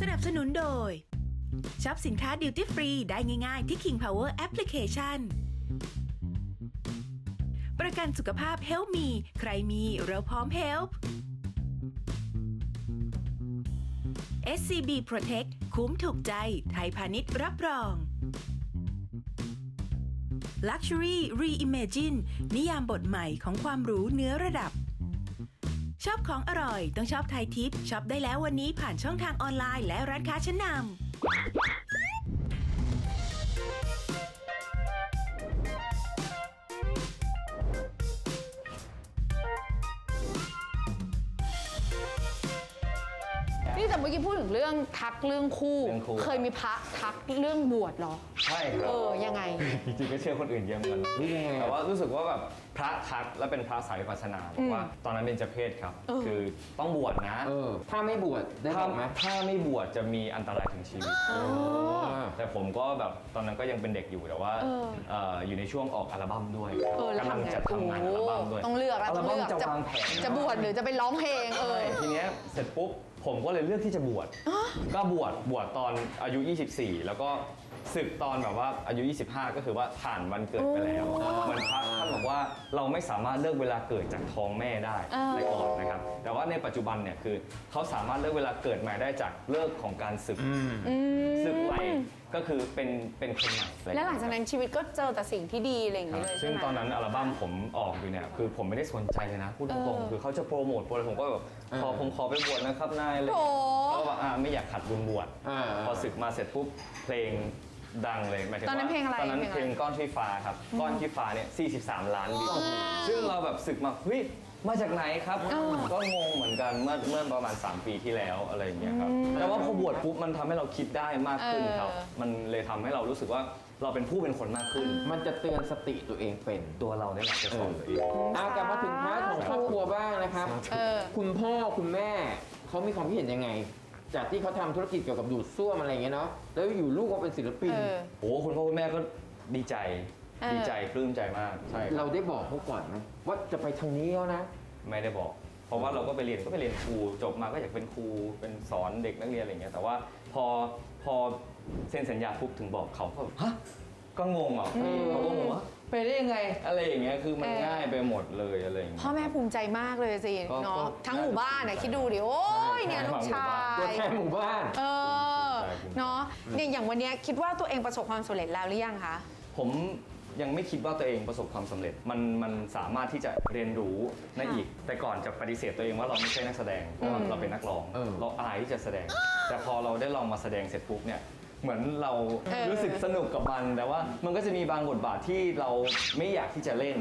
สนับสนุนโดยช็อปสินค้าดิวตี้ฟรีได้ง่ายๆที่ King Power Application ประกันสุขภาพ Help Me ใครมีเราพร้อม Help SCB Protect คุ้มถูกใจ ไทยพาณิชย์รับรอง Luxury Reimagine นิยามบทใหม่ของความหรูเนื้อระดับ ชอบของอร่อย ต้องชอบไทยทิปช็อปได้แล้ววันนี้ผ่านช่องทางออนไลน์และร้านค้าชั้นนำนี่แต่เมื่อกี้พูดถึงเรื่องทักเรื่องคู่ เรื่องคู่ เคยมีพระทักเรื่องบวชเหรอ ใช่ครัเอบอยังไง จริงๆก็เชื่อคนอื่นเยอะเหมือนกันนี่ยังไงแต่ว่ารู้สึกว่าแบบพระทักและเป็นพระสายวิปัสสนาบอกว่าตอนนั้นเป็นเจเพศครับ เออ คือต้องบวชนะเออ ถ้าไม่บวชได้บถ้าอกไหมถ้าไม่บวชจะมีอันตรายถึงชีวิตอ่าแต่ผมก็แบบตอนนั้นก็ยังเป็นเด็กอยู่แต่ว่าเออ เอ่ออยู่ในช่วงออกอัลบั้มด้วยเออแล้วกำลังทำไงจะทำงานอัลบั้มด้วยต้องเลือกแล้วอัลต้องบั้มเลือกจะจะวางแผน จะบวชหรือจะไปร้องเพลงเออ ใช่ทีเนี้ยเสร็จปุ๊บผมก็เลยเลือกที่จะบวชก็บวชบวชตอนอายุ 24 แล้วก็ ศึกตอนแบบว่าอายุ 25 ก็คือว่าผ่านวันเกิดไปแล้วเหมือนพระท่านบอกว่าเราไม่สามารถเลือกเวลาเกิดจากท้องแม่ได้อ่า ในก่อนนะครับ แต่ว่าในปัจจุบันเนี่ยคือเขาสามารถเลือกเวลาเกิดใหม่ได้จากเลิกของการศึกศึกใหม่ก็คือเป็นเป็นคนใหม่อะไรอย่แล้วหลังเยจากนั้นชีวิตก็เจอแต่สิ่งที่ดีอะไรอย่างครันี้บเลยใช่ซึ่งไหม ตอนนั้นอัลบั้มผมออกอยู่เนี่ยคือผมไม่ได้สนใจเลยนะพูดตรงเออ ๆคือเขาจะโปรโมทโปรอะไรผมก็แบบขอผมขอไปบวชนะครับนายเลย โถเขาบอกอ่าไม่อยากขัดบุญบวชอ่า พอศึกมาเสร็จปุ๊บเพลง ดังเลยหมายถึงตอนนั้นว่าเพลงอะไรตอนนั้นเพเพลลงงอะไร ก้อนขี้ฟ้าครับ ก้อนขี้ฟ้าเนี่ย 43 ล้านวิวซึ่งเราแบบศึกมาเฮ้ยมาจากไหนครับ ก็งงเหมือนกันเมื่อเมื่อประมาณ 3 ปีที่แล้วอะไรอย่างเงี้ยครับ แต่ว่าพอบวชปุ๊บมันทำให้เราคิดได้มากขึ้นครับ เออ มันเลยทำให้เรารู้สึกว่าเราเป็นผู้เป็นคนมากขึ้น มันจะเตือนสติตัวเองเป็นตัวเราได้หลักจะสอนตัวเอง เอากลับมาถึงพาร์ทของครอบครัวบ้างนะครับ เออ คุณพ่อคุณแม่เขามีความคิดเห็นยังไง จากที่เขาทำธุรกิจเกี่ยวกับดูดซ่วมอะไรอย่างเงี้ยเนาะแล้วอยู่ลูกก็เป็นศิลปิน เออ โอ้คุณพ่อคุณแม่ก็ดีใจ เออ ดีใจปลื้มใจมากใช่ครับเราได้บอกเขาก่อนไหมว่าจะไปทางนี้แล้วนะ ไม่ได้บอก เพราะว่าเราก็ไปเรียนก็ไปเรียนครูจบมาก็อยากเป็นครูเป็นสอนเด็กนักเรียนอะไรอย่างเงี้ยแต่ว่าพอพอเซ็นสัญญาปุ๊บถึงบอกเขาเขาแบบฮะก็งงอะเขาก็งงว่า ไปได้ยังไง อะไรอย่างเงี้ยคือมันเออง่ายไปหมดเลยอะไรอย่างเงี้ย พ่อแม่ภูมิใจมากเลยสิก็เนาะก็ ทั้งหมู่บ้านเนี่ยคิดดูดิโอ้ยเนี่ยลูกชาตัวยแทนหมู่บ้าน เออใช่ภูมิใจเนาะเนี่ยอย่างวันเนี้ยคิดว่าตัวเองประสบความสำเร็จแล้วหรือยังคะ ผมยังไม่คิดว่าตัวเองประสบความสำเร็จ มันมันสามารถที่จะเรียนรู้ได้อีก แต่ก่อนจะปฏิเสธตัวเองว่าเราไม่ใช่นักแสดงเพราะว่าเราเป็นนักร้องเออ เราอายที่จะแสดง แต่พอเราได้ลองมาแสดงเสร็จปุ๊บเนี่ย เหมือนเราเออ รู้สึกสนุกกับมันแต่ว่ามันก็จะมีบางบทบาทที่เราไม่อยากที่จะเล่น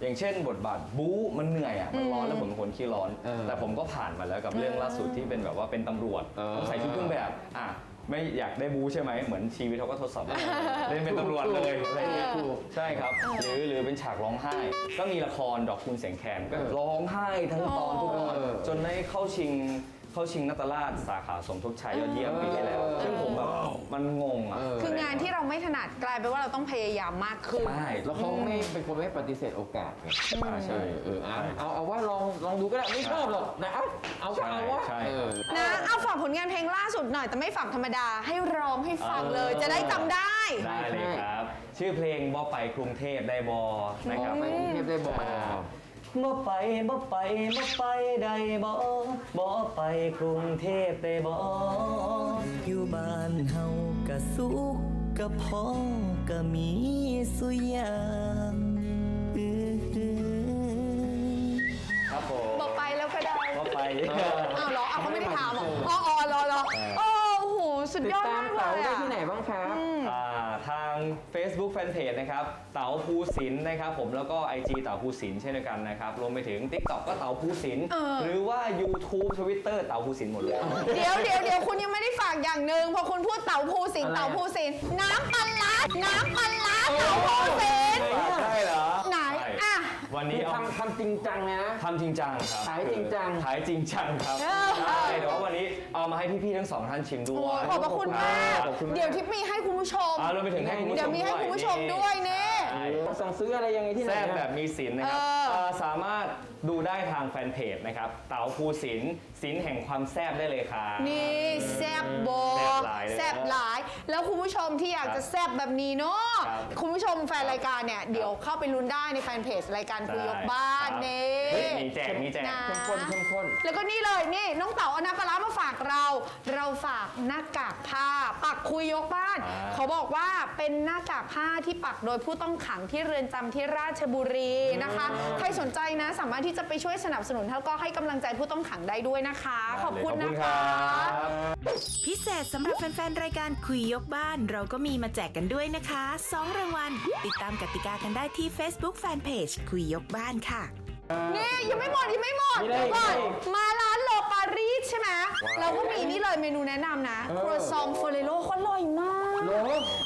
อย่างเช่น บทบาทบู๊มันเหนื่อยอะมันร้อนแล้วผมเป็นคนขี้ร้อน เออแต่ผมก็ผ่านมาแล้วกับเรื่องล่าสุดที่เป็นแบบว่าเป็นตำรวจเออต้องใส่ชุดเครื่องแบบอะไม่อยากได้บู๊ใช่ไหมเหมือนชีวิตเขาก็ทดสอบเล่นเป็นตำรวจเลยอะไรอย่างเงี้ย ถูก ใช่ครับ หรือหรือเป็นฉากร้องไห้ ก็มีละครดอกคุณเสียงแคนก็เออร้องไห้ทั้งตอนทุกตอนเออจนได้เข้าชิง เข้าชิงนัตตราชสาขาสมทบชายยอดเยี่ยมปีที่แล้ว ซึ่งผมแบบมันงงอะเออคืองานที่เราไม่ถนัดกลายเป็นว่าเราต้องพยายามมากขึ้น ใช่แล้วเขาไม่เป็นคนไม่ปฏิเสธโอกาสไงอ่าใช่เออเอาเอาเอาว่าลองลองดูก็ได้ไม่ชอบหรอกนะเอาเอาก็เอาว่าใช่ เออ นะเอาฝากผลงานเพลงล่าสุดหน่อยแต่ไม่ฝากธรรมดาให้ร้องให้ฟังเลยจะได้จำได้ ได้เลยครับ ชื่อเพลงบ่ไปกรุงเทพได้บอนะครับ ไปกรุงเทพได้บอก บ่ไปบ่ไปบ่ไปได้บ่บ่ไปกรุงเทพได้บ่อยู่บ้านเฮากะสุขกะพอกะมีสุอยางเอ้ยครับผมบอกไปแล้วก็ได้บ่ไปอ้าวเหรออ้าวเขาไม่ได้ถามเหรออ๋ออ๋อเหรอเหรอโอ้โหสุดติดยอดตามมากเลเต๋ายได้อะที่ไหนบ้างครับ อ่า ทาง Facebook Fanpage นะครับเต๋าภูสินทร์นะครับผมแล้วก็ IG เต๋าภูสินทร์เช่นเดียวกันนะครับรวมไปถึง TikTok ก็เต๋าภูสินทร์เออ หรือว่า YouTube Twitter เต๋าภูสินทร์หมดเลย เดี๋ยวเดี๋ยวเดี๋ยวคุณยังไม่ได้ฝากอย่างหนึ่งพอคุณพูดเต่าภูสินอะไรอะ เต่าภูสินน้ำปลาร้าน้ำปลาร้าเต่าภูสินใช่เหรอไหนใช่อะ วันนี้เอาทำทำจริงจังเลยนะ ทำจริงจังครับขายจริงจัง ขายจริงจังครับเออ ใช่แต่ว่าวันนี้เอามาให้พี่ๆทั้งสองท่านชิมด้โอ้วยขอบพระคุณมาก ขอบคุณมาก เดี๋ยวทิปมีให้คุณผู้ชม อ่ารวมไปถึงให้คุณผู้ชมเดี๋ยวมีให้คุณผู้ชมด้วยเนี่ยใช่ สั่งซื้ออะไรยังไงที่ไหนแซ่บนะแบบมีสินนะครับเออเอ่อสามารถดูได้ทางแฟนเพจนะครับ เต๋าภูสินสินแห่งความแซบได้เลยครับ นี่แซบโบแซ่บหลายเลยแซบหลาย แล้วคุณผู้ชมที่อยากจะแซบแบบนี้เนาะครับคุณผู้ชมแฟนรายการเนี่ย เดี๋ยวเข้าไปลุ้นได้ในแฟนเพจรายการคุยยกบ้านครับนี่เฮ้ยมีแจกมีแจกนะเข้มข้นเข้มข้น แล้วก็นี่เลยนี่น้องเต๋าเอาน้ำปลาร้ามาฝากเรา เราฝากหน้ากากผ้า ปักคุยยกบ้าน อ่า เขาบอกว่าเป็นหน้ากากผ้าที่ปักโดยผู้ต้องขังที่เรือนจำที่ราชบุรีนะคะ ใครสนใจนะ สามารถที่จะไปช่วยสนับสนุนแล้วก็ให้กำลังใจผู้ต้องขังได้ด้วยนะคะ ขอบคุณขอบนะคุณคคะรับ พิเศษสำหรับแฟนๆ รายการคุยยกบ้านเราก็มีมาแจกกันด้วยนะคะ 2 รางวัล ติดตามกติกากันได้ที่ Facebook Fanpage คุยยกบ้านค่ะ นี่ยังไม่หมดยังไม่หมดมีอะไรเดี๋ยวก่อนอีกมาร้านโลปารีสใช่ไหมเราก็มีนี่เลยเมนูแนะนำนะเออครัวซองเฟรโลเขาอร่อยมากโห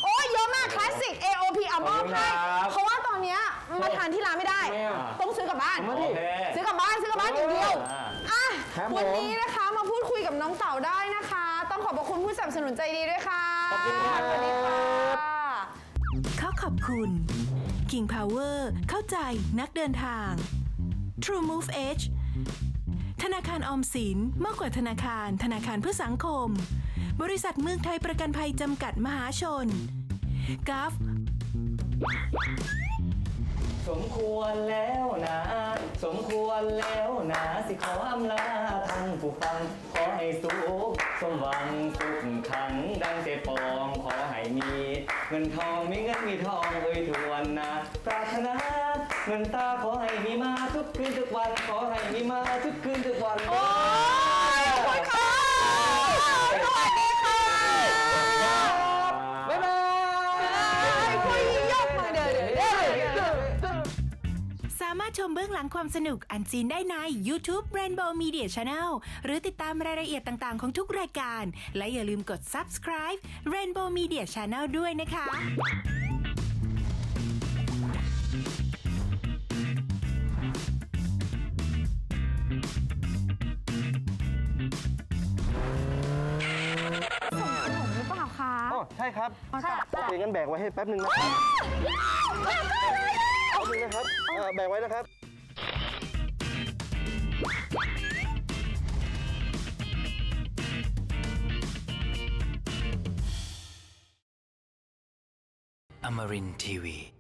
โอ้ยเยอะมากคลาสสิก AOP เอามอบให้ขอบคุณครับเพราะว่าตอนเนี้ยมาทานที่ร้านไม่ได้ ทำไมอะต้องซื้อ กลับบ้านเอามาดิโอเคซื้อกลับบ้าน ซื้อกลับบ้านอย่างเดียว อ่าอะ ครับวันผมนี้นะคะมาพูดคุยกับน้องเต่าได้นะคะ ต้องขอบพระคุณผู้สนับสนุนใจดีด้วยค่ะขอบคุณครับ สวัสดีค่ะ ขอขอบคุณ King Power เข้าใจนักเดินทาง True Move Edge ธนาคารออมสินมากกว่าธนาคาร ธนาคารเพื่อสังคม บริษัทเมืองไทยประกันภัยจำกัดมหาชนก f สมควรแล้วนะ สมควรแล้วนะ สิขออำลาท่านผู้ฟัง ขอให้สุขสมหวังสุขขังดังเจปองขอให้มี เงินทองมีเงินมีทองเอ้ยทวนนะปรารถนาเงินตาขอให้มีมาทุกคืนทุกวันขอให้มีมาทุกคืนทุกวันโอ้ ชมเบื้องหลังความสนุกอันซีนได้ใน YouTube Rainbow Media Channel หรือติดตามรายละเอียดต่างๆ ของทุกรายการ และอย่าลืมกด subscribe Rainbow Media Channel ด้วยนะคะส่งขนมหรือเปล่าคะอ๋อใช่ครับ ค่ะ โอเคงั้นแบกไว้ให้แป๊บหนึ่งนะครับแป๊บหนึงนะ ครับเอ่อแบกไว้นะครับ Amarin Tiwi.